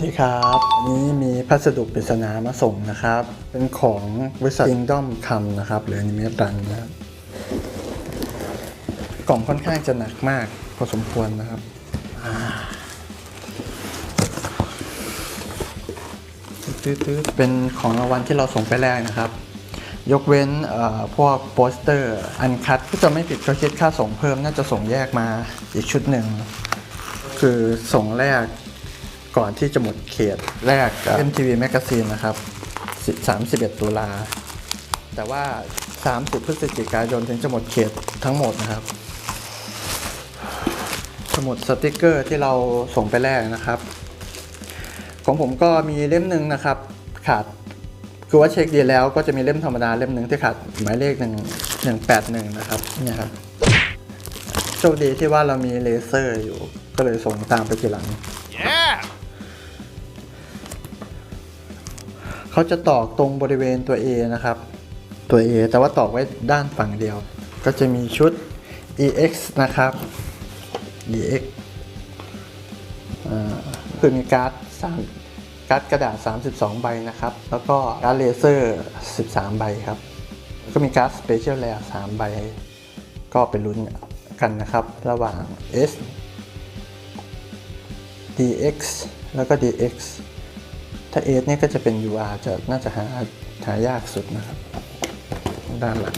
สวัสดีครับวันนี้มีพัสดุปริศนามาส่งนะครับ เป็นของบริษัท Kingdom Come นะครับหรือ Anime Run นะครับกล่องค่อนข้างจะหนักมากพอสมควรนะครับตืดๆเป็นของรางวัลที่เราส่งไปแรกนะครับ ยกเว้นพวกโปสเตอร์อันคัดก็จะไม่ผิดก็คิดค่าส่งเพิ่มน่าจะส่งแยกมาอีกชุดหนึ่ง คือส่งแรก ก่อนที่จะหมดเขตแรกกับ MTV Magazine นะครับ10 31 ตุลา แต่ว่า 30 พฤศจิกายนถึงจะหมดเขตทั้งหมดนะครับ สมุดสติกเกอร์ที่เราส่งไปแรกนะครับ ของผมก็มีเล่มหนึ่งนะครับ ขาดคือว่าเช็คดีแล้วก็จะมีเล่มธรรมดาเล่มหนึ่งที่ขาดหมายเลขหนึ่งหนึ่งแปดหนึ่งนะครับเนี่ยครับโชคดีที่ว่าเรามีเลเซอร์อยู่ก็เลยส่งตามไปทีหลัง เขาจะตอกตรงบริเวณตัว A นะครับ ตัว A แต่ว่าตอกไว้ด้านฝั่งเดียว ก็จะมีชุด EX นะครับ EX คือมีการ์ดสามการ์ดกระดาษ 32 ใบนะครับ แล้วก็การ์ดเลเซอร์ 13 ใบครับ ก็มีการ์ดสเปเชียลแล3ใบ ก็ไปลุ้นกันนะครับ ระหว่าง S DX แล้วก็ DX ถ้า S เนี่ยก็จะเป็น UR จะน่าจะหาหายากสุดนะครับ ด้านหลัง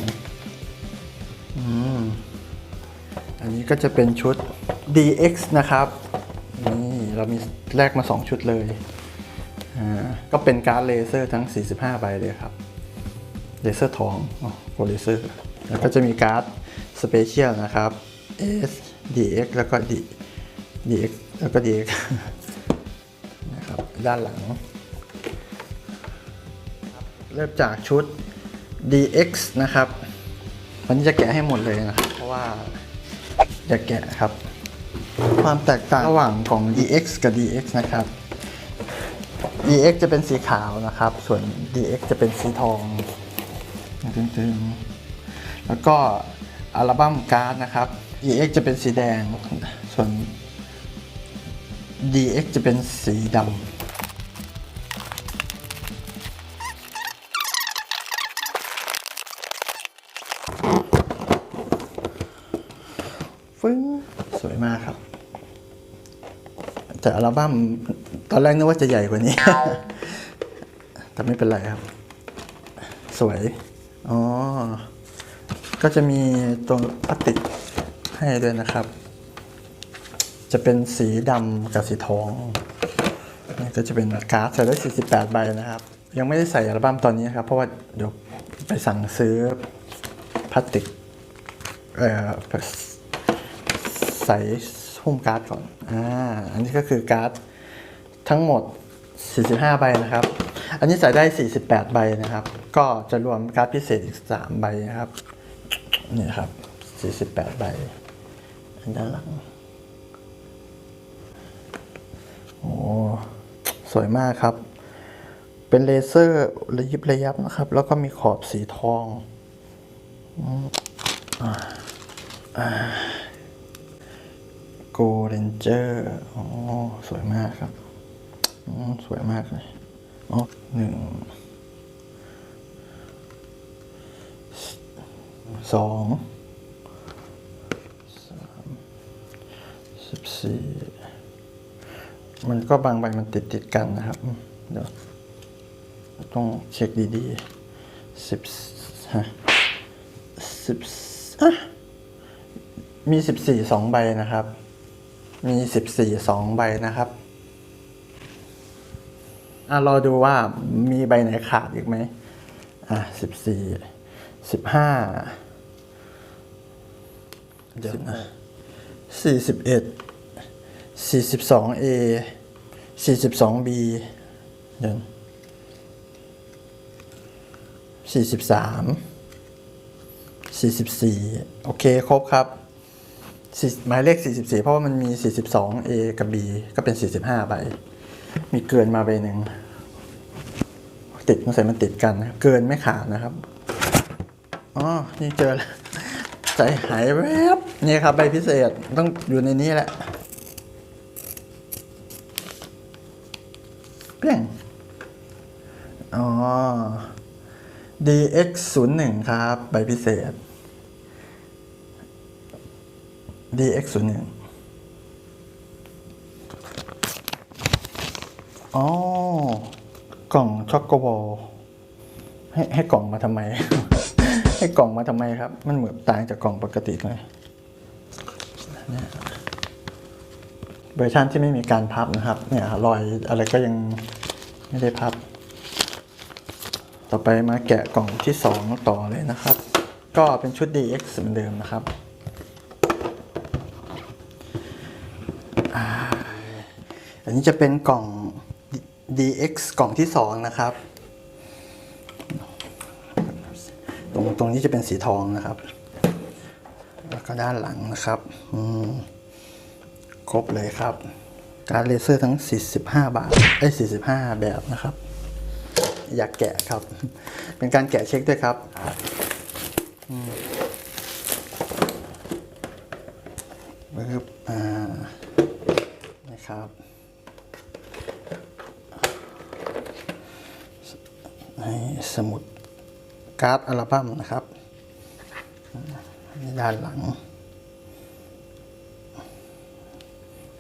อืมอันนี้ก็จะเป็นชุด DX นะครับ นี่เรามีแลกมา 2 ชุดเลยอ่าก็เป็นการ์ดเลเซอร์ทั้ง 45 ใบเลยครับเลเซอร์ทองอ๋อโฟเลเซอร์แล้วก็จะมีการ์ดสเปเชียลนะครับ S DX แล้วก็ D DX แล้วก็ DX นะครับ ด้านหลัง เริ่มจากชุด DX นะครับ วันนี้จะแกะให้หมดเลยนะครับเพราะว่าจะแกะครับ ความแตกต่างระหว่างของ DX กับ DX นะครับ DX จะเป็นสีขาวนะครับ ส่วน DX จะเป็นสีทองตึงๆแล้วก็อัลบั้มการ์ดนะครับ DX จะเป็นสีแดง ส่วน DX จะเป็นสีดำ สวยมากครับ แต่อัลบั้มตอนแรกนึกว่าจะใหญ่กว่านี้ แต่ไม่เป็นไรครับ สวย อ๋อ ก็จะมีตัวพลาสติกให้ด้วยนะครับ จะเป็นสีดำกับสีทองนี่ก็จะเป็นการ์ดใส่ได้48 ใบนะครับ ยังไม่ได้ใส่อัลบั้มตอนนี้ครับ เพราะว่าเดี๋ยวไปสั่งซื้อพลาสติกเอ่อ ใส่หุ้มการ์ดก่อนอ่าอันนี้ก็คือการ์ดทั้งหมด 45 ใบนะครับ อันนี้ใส่ได้ 48 ใบนะครับ ก็จะรวมการ์ดพิเศษอีก 3 ใบนะครับนี่ครับ 48 ใบอันด้านหลังโอ้สวยมากครับ เป็นเลเซอร์ระยิบระยับนะครับ แล้วก็มีขอบสีทองโก เรนเจอร์อ๋อสวยมากครับอ๋อสวยมากเลยอ๋อหนึ่งสองสามสิบสี่มันก็บางใบมันติดติดกันนะครับ เดี๋ยว ต้องเช็คดีๆสิบฮะสิบอะมี14 2ใบนะครับ มี 14 2 ใบนะครับอะรอดูว่ามีใบไหนขาดอีกไหมอะ14 15เดี๋ยวนะ41 42 A 42 B เดี๋ยว43 44โอเค ครบครับ หมายเลข 44 เพราะว่ามันมี 42 A กับ B ก็เป็น 45ใบ มีเกินมาใบหนึ่ง ติดมันใส่มันติดกัน เกินไม่ขาดนะครับ อ๋อ นี่เจอแล้ว ใจหายแวบ นี่ครับใบพิเศษต้องอยู่ในนี้แหละเปี้ยงอ๋อ DX 0 1 ครับ ใบพิเศษ DX 0 1อ๋อกล่องช็อกโกบอลให้ให้กล่องมาทำไม ให้กล่องมาทำไมครับ มันเหมือนต่างจากกล่องปกติเลยเนี่ยเวอร์ชันที่ไม่มีการพับนะครับ เนี่ยรอยอะไรก็ยังไม่ได้พับ ต่อไปมาแกะกล่องที่สองต่อเลยนะครับ ก็เป็นชุด DX เหมือนเดิมนะครับอ่าอั นนี้จะเป็นกล่อง DX กล่องที่สองนะครับ ตรงตรงนี้จะเป็นสีทองนะครับ แล้วก็ด้านหลังนะครับครบเลยครับ การเลเซอร์ทั้ง 45 บาทไอ้45 แบบนะครับ อยากแกะครับ เป็นการแกะเช็คด้วยครับอืมปึ๊บอ่านะครับ ให้สมุดการ์ดอัลบั้มนะครับนี่ด้านหลัง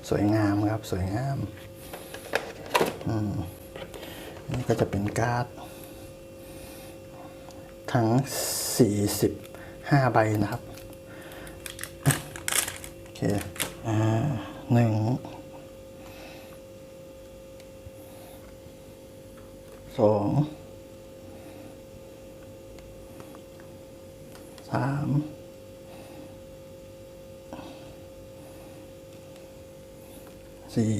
สวยงามครับสวยงามนี่ก็จะเป็นการ์ด ทั้ง 45 ใบนะครับ โอเคอ่าหนึ่งสอง สามสี่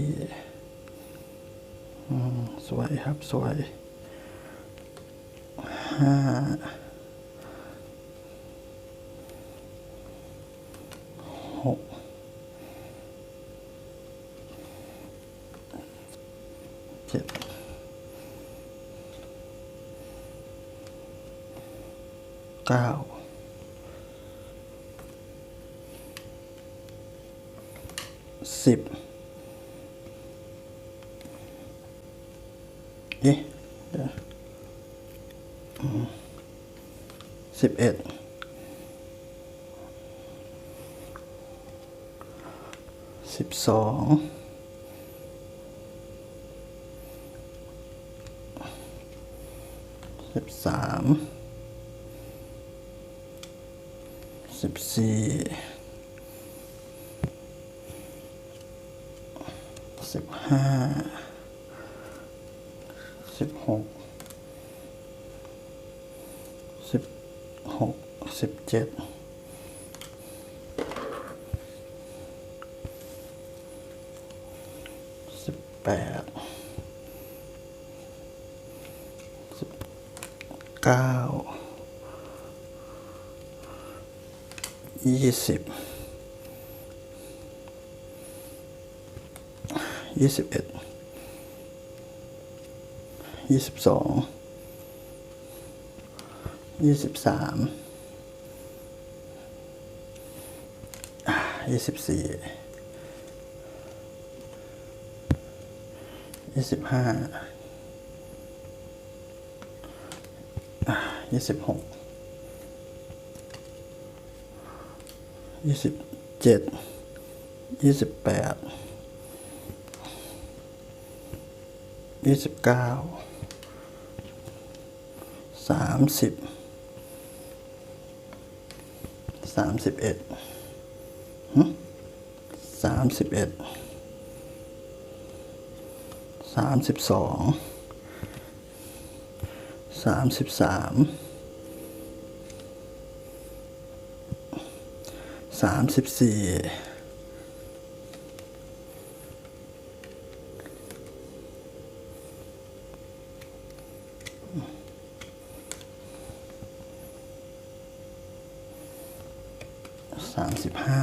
สวยครับ สวยห้าหกเจ็ดเก้า สิบเอ๊ะเดี๋ยสิบเอ็ดสิบสอง สิบสาม สิบสี่ สิบห้า สิบหกสิบหกสิบเจ็ดสิบแปดสิบเก้ายี่สิบยี่สิบเอ็ด ยี่สิบสองยี่สิบสามยี่สิบสี่ยี่สิบห้ายี่สิบหกยี่สิบเจ็ดยี่สิบแปดยี่สิบเก้า สามสิบสามสิบเอ็ดสามสิบเอ็ดสามสิบสองสามสิบสามสามสิบสี่ามสิบห้า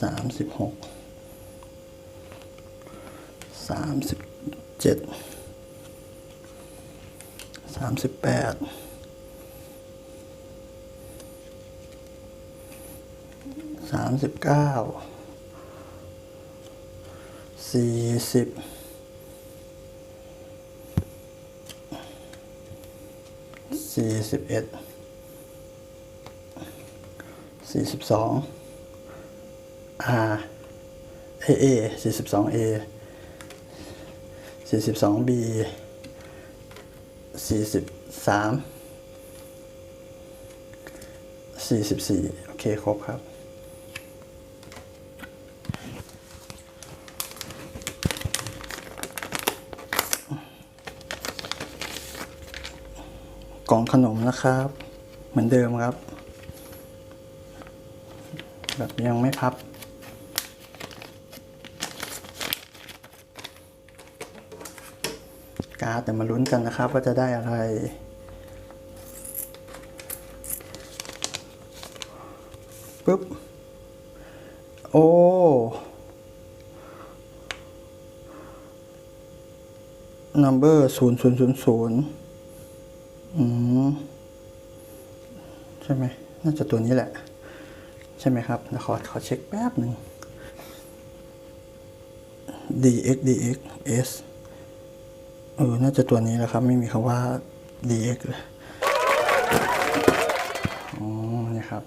สามสิบหก สามสิบเจ็ด สามสิบแปด สามสิบเก้าสี่สิบสี่สิบเอ็ดสี่สิบสอง R A A สี่สิบสอง A สี่สิบสอง B สี่สิบสามสี่สิบสี่โอเค ครบครับ กล่องขนมนะครับ เหมือนเดิมครับ แบบยังไม่พับ การ์ดเดี๋ยวมาลุ้นกันนะครับว่าจะได้อะไรปุ๊บ โอ้ number ศูนย์ศูนย์ศูนย์ศูนย์อืม ใช่ไหม น่า จะตัวนี้แหละ ใช่ไหมครับเดี๋ยวขอขอเช็คแป๊บหนึ่ง dx dx s เออ น่าจะตัวนี้แหละครับ ไม่มีคำว่า dx เลยอ๋อนี่ครับ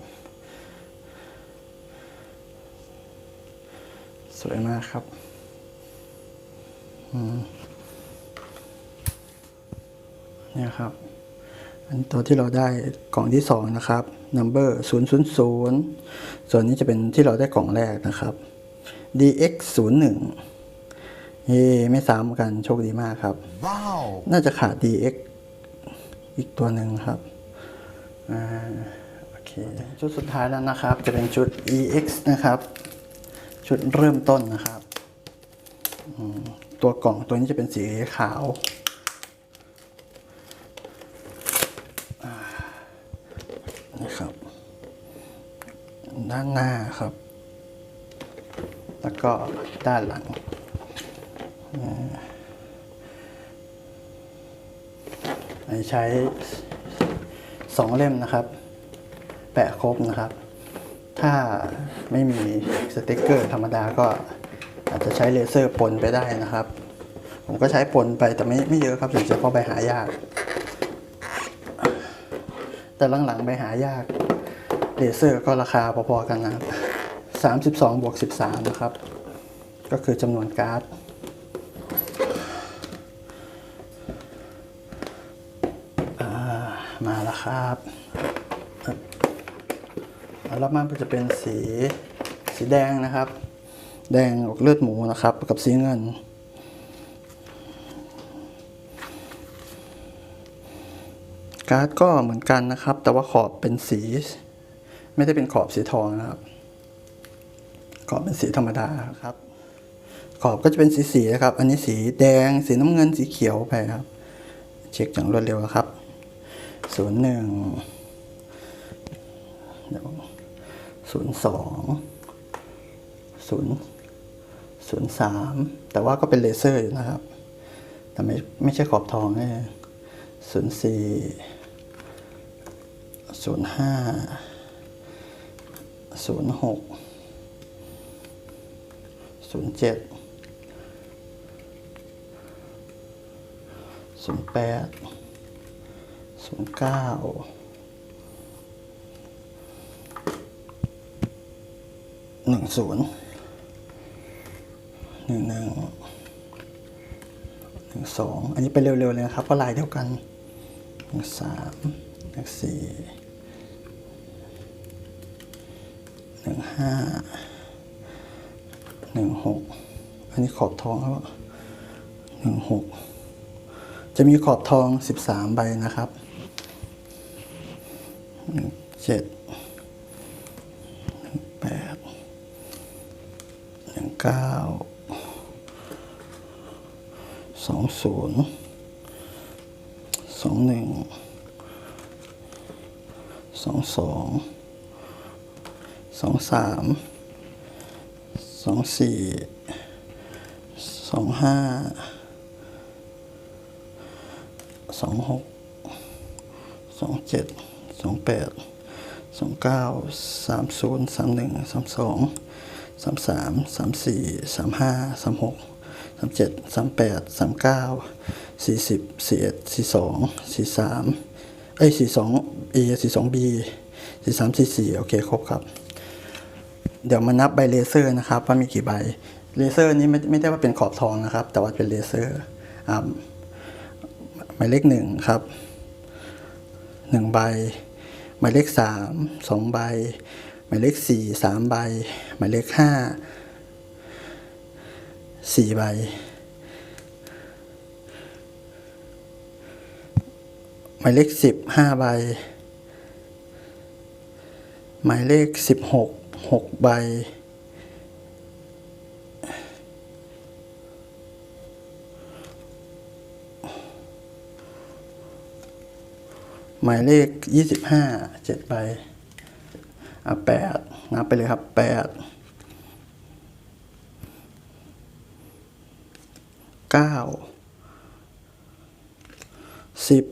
สวยมากครับ อืมเนี่ยครับ อันตัวที่เราได้กล่องที่สองนะครับ number 0 0 0 ส่วนนี้จะเป็นที่เราได้กล่องแรกนะครับ dx 0 1เย่ไม่ซ้ำกันโชคดีมากครับ Wow. น่าจะขาด dx อีกตัวหนึ่งครับอ่าโอเคชุดสุดท้ายแล้วนะครับ จะเป็นชุด ex นะครับ ชุดเริ่มต้นนะครับอืมตัวกล่องตัวนี้จะเป็นสีขาวอ่านะครับ ด้านหน้าครับ แล้วก็ด้านหลังอันใช้สองเล่มนะครับ แปะครบนะครับ ถ้าไม่มีสติกเกอร์ธรรมดาก็อาจจะใช้เลเซอร์ปนไปได้นะครับ ผมก็ใช้ปนไปแต่ไม่ไม่เยอะครับถึงจะเพราะไปหายาก แต่หลังๆไปหายาก เลเซอร์ก็ราคาพอๆกันนะครับสามสิบสองบวกสิบสามนะครับ ก็คือจำนวนการ์ดมาแล้วครับอับั้มก็จะเป็นสีสีแดงนะครับ แดงออกเลือดหมูนะครับ กับสีเงิน การ์ดก็เหมือนกันนะครับ แต่ว่าขอบเป็นสี ไม่ได้เป็นขอบสีทองนะครับ ขอบเป็นสีธรรมดาครับ ขอบก็จะเป็นสีสีนะครับ อันนี้สีแดง สีน้ำเงินสีเขียวไปครับ เช็คอย่างรวดเร็วนะครับศูนย์หนึ่งศูนย์สองศูนย์ศูนย์สามแต่ว่าก็เป็นเลเซอร์อยู่นะครับ แต่ไม่ไม่ใช่ขอบทองแน่ศูนย์สี่ศูนย์ห้า ศูนย์หกศูนย์เจ็ดศูนย์แปดศูนย์เก้าหนึ่งศูนย์หนึ่งหนึ่งหนึ่งสองอันนี้ไปเร็วๆเลยนะครับเพราะลายเดียวกันหนึ่งสามหนึ่งสี่ หนึ่งห้าหนึ่งหกอันนี้ขอบทองแล้วหนึ่งหกจะมีขอบทอง13ใบนะครับหนึ่งเจ็ดหนึ่งแปดหนึ่งเก้าสองศูนย์สองหนึ่งสองสอง สองสามสองสี่สองห้าสองหกสองเจ็ดสองแปดสองเก้าสามศูนย์สามหนึ่งสามสองสามสามสามสี่สามห้าสามหกสามเจ็ดสามแปดสามเก้าสี่สิบสี่เอ็ดสี่สองสี่สามเอ้ยสี่สองเอสี่สองบีสี่สามสี่สี่โอเค ครบครับ เดี๋ยวมานับใบเลเซอร์นะครับว่ามีกี่ใบเลเซอร์นี้ไม่ไม่ได้ว่าเป็นขอบทองนะครับ แต่ว่าเป็นเลเซอร์หมายเลขหนึ่งครับหนึ่งใบ หมายเลขสามสองใบ หมายเลขสี่สามใบ หมายเลขห้าสี่ใบ หมายเลขสิบห้าใบ หมายเลขสิบหก หกใบ หมายเลขยี่สิบห้าเจ็ดใบอะแปดนับไปเลยครับแปดเก้าสิบ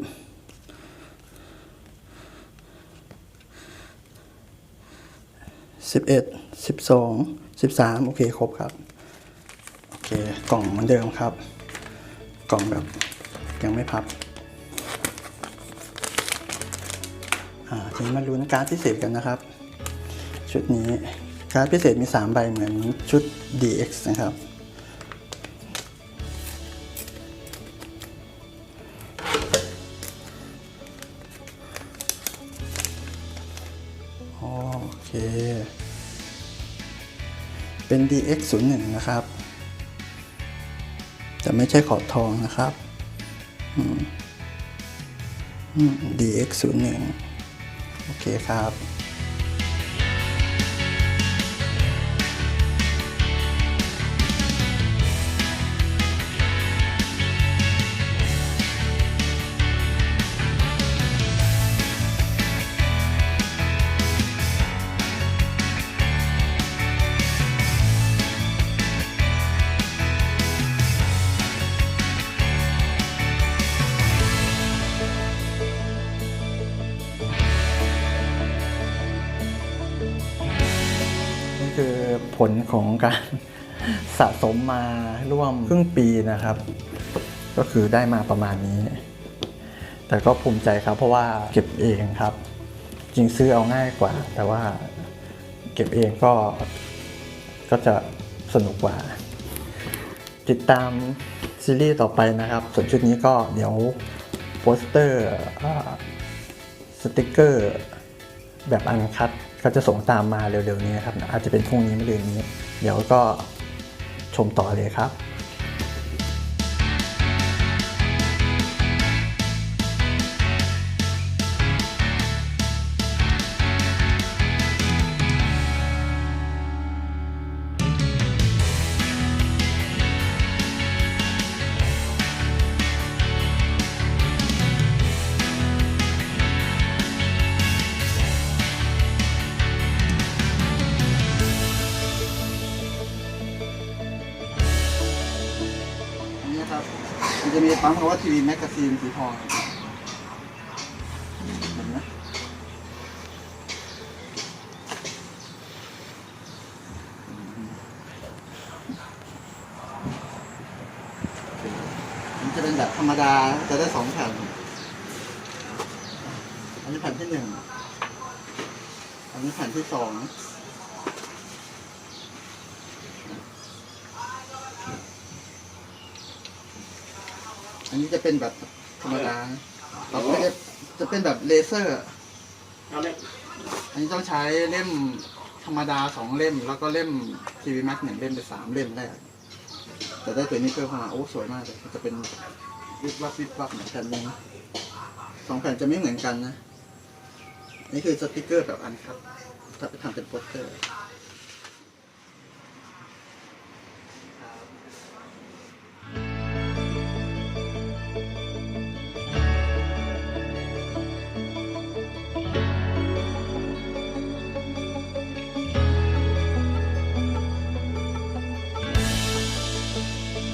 สิบเอ็ดสิบสองสิบสามโอเคครบครับ โอเคกล่องเหมือนเดิมครับ กล่องแบบยังไม่พับอ่าทีนี้มาลุ้นการ์ดพิเศษกันนะครับ ชุดนี้การ์ดพิเศษมี 3 ใบเหมือนชุด DX นะครับ DX01 นะครับ แต่ไม่ใช่ขอบทองนะครับ DX01 โอเคครับ ลของการสะสมมาร่วมครึ่งปีนะครับ ก็คือได้มาประมาณนี้ แต่ก็ภูมิใจครับ เพราะว่าเก็บเองครับ จริงซื้อเอาง่ายกว่า แต่ว่าเก็บเองก็ก็จะสนุกกว่า ติดตามซีรีส์ต่อไปนะครับ ส่วนชุดนี้ก็เดี๋ยวโปสเตอร์อสติกเกอร์แบบอันคัด ก็จะส่งตามมาเร็วๆนี้ครับอาจจะเป็นพรุ่งนี้ไม่เร็วนี้ เดี๋ยวก็ชมต่อเลยครับ มันจะมีปั๊มคำว่าทีวีแมกกาซีนสีทองเห็นไหมมันจะเป็นแบบธรรมดาจะได้สองแผ่น อันนี้แผ่นที่หนึ่ง อันนี้แผ่นที่สอง อันนี้ จะเป็นแบบธรรมดาเราไม่ได้จะเป็นแบบเลเซอร์ เอาเลยอันนี้ต้องใช้เล่มธรรมดาสองเล่ม แล้วก็เล่มทีวีแม็กหนึ่งเล่มเป็นสามเล่มได้ แต่ได้ตัวนี้เพิ่มเข้ามาโอ้สวยมากเลยมันจะเป็นวิบวับวิบวับเหมือนกันนึงสองแผ่นจะไม่เหมือนกันนะ นี่คือสติกเกอร์แบบอันครับ ถ้าไปทำเป็นโปสเตอร์